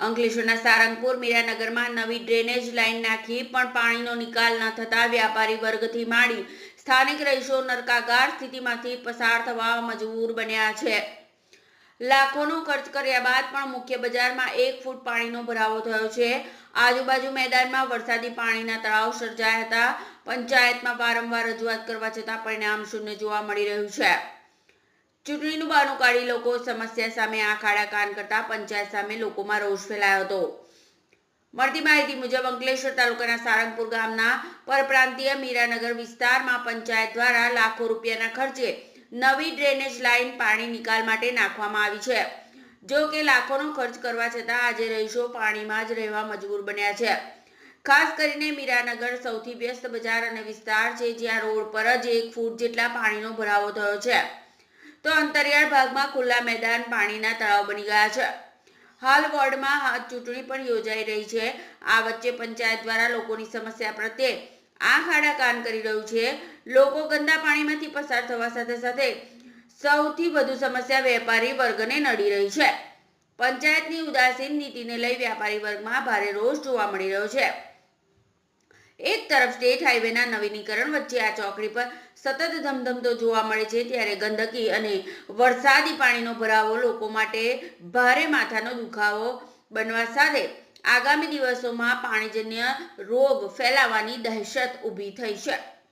અંકલેશ્વરના સારંગપુર મીરાનગરમાં નવી drainage line નાખી પણ પાણીનો નિકાલ ન થતા વ્યાપારી વર્ગથી માંડી સ્થાનિક રહીશો નરકાગાર સ્થિતિમાંથી પસાર થવા મજબૂર બન્યા છે. લાખોનો ખર્ચ કર્યા બાદ પણ મુખ્ય બજારમાં એક ફૂટ પાણીનો ભરાવો થયો છે. આજુબાજુ મેદાનમાં વરસાદી પાણીના તળાવ સર્જાયા હતા. પંચાયતમાં વારંવાર રજૂઆત કરવા છતાં પરિણામ શૂન્ય જોવા મળી રહ્યું છે. ચૂંટણીનું બહાનું કાઢી લોકો સમસ્યા સામે આંખ આડા કાન કરતા પંચાયત સામે લોકોમાં રોષ ફેલાયો હતો. મળતી માહિતી મુજબ અંકલેશ્વર તાલુકાના સારંગપુર ગામના પરપ્રાંતીય મીરાનગર વિસ્તારમાં પંચાયત દ્વારા લાખો રૂપિયાના ખર્ચે નવી ડ્રેનેજ લાઇન પાણી નિકાલ માટે નાખવામાં આવી છે. જો કે લાખોનો ખર્ચ કરવા છતાં આજે રહીશો પાણીમાં જ રહેવા મજબૂર બન્યા છે. ખાસ કરીને મીરાનગર સૌથી વ્યસ્ત બજાર અને વિસ્તાર છે જ્યાં રોડ પર જ એક ફૂટ જેટલા પાણીનો ભરાવો થયો છે. તો અંતરિયાળ ભાગમાં ખુલ્લા મેદાન પાણીના તળાવ બની ગયા છે. હાલ વોર્ડમાં હાથ ચૂંટણી પણ યોજાઈ રહી છે. આ વચ્ચે પંચાયત દ્વારા લોકોની સમસ્યા પ્રત્યે આંખ આડા કાન કરી રહ્યું છે. લોકો ગંદા પાણીમાંથી પસાર થવા સાથે સાથે સૌથી વધુ સમસ્યા વેપારી વર્ગને નડી રહી છે. પંચાયતની ઉદાસીન નીતિને લઈ વ્યાપારી વર્ગમાં ભારે રોષ જોવા મળી રહ્યો છે. એક તરફ સ્ટેટ હાઈવેના નવીનીકરણ વચ્ચે આ ચોકડી પર સતત ધમધમતો જોવા મળે છે, ત્યારે ગંદકી અને વરસાદી પાણીનો ભરાવો લોકો માટે ભારે માથાનો દુખાવો બનવા સાથે આગામી દિવસોમાં પાણીજન્ય રોગ ફેલાવાની દહેશત ઊભી થઈ છે.